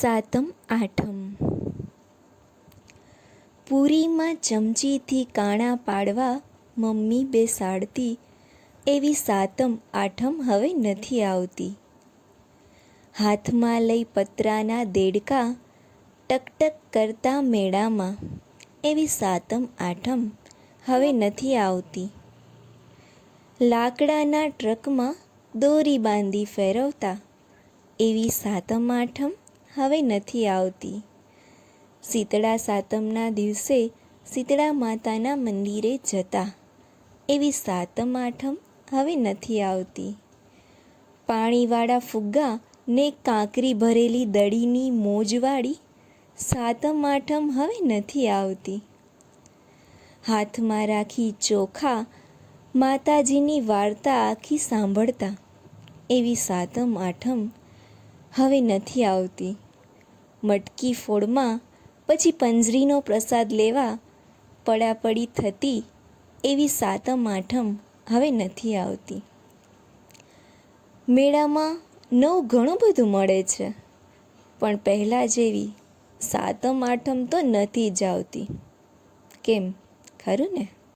સાતમ આઠમ. પૂરીમાં ચમચીથી કાણા પાડવા મમ્મી બેસાડતી એવી સાતમ આઠમ હવે નથી આવતી. હાથમાં લઈ પતરાના દેડકા ટકટક કરતા મેળામાં એવી સાતમ આઠમ હવે નથી આવતી. લાકડાના ટ્રકમાં દોરી બાંધી ફેરવતા એવી સાતમ આઠમ હવે નથી આવતી. શીતળા સાતમના દિવસે શીતળા માતાના મંદિરે જતા. એવી સાતમ આઠમ હવે નથી આવતી. પાણીવાળા ફુગ્ગા ને કાંકરી ભરેલી દડીની મોજવાળી સાતમ આઠમ હવે નથી આવતી. હાથમાં રાખી ચોખા માતાજીની વાર્તા આખી સાંભળતા એવી સાતમ આઠમ હવે નથી આવતી. મટકી ફોડમાં પછી પંજરીનો પ્રસાદ લેવા પડાપડી થતી એવી સાતમ આઠમ હવે નથી આવતી. મેળામાં નવું ઘણું બધું મળે છે, પણ પહેલાં જેવી સાતમ આઠમ તો નથી જ આવતી. કેમ? ખરું ને?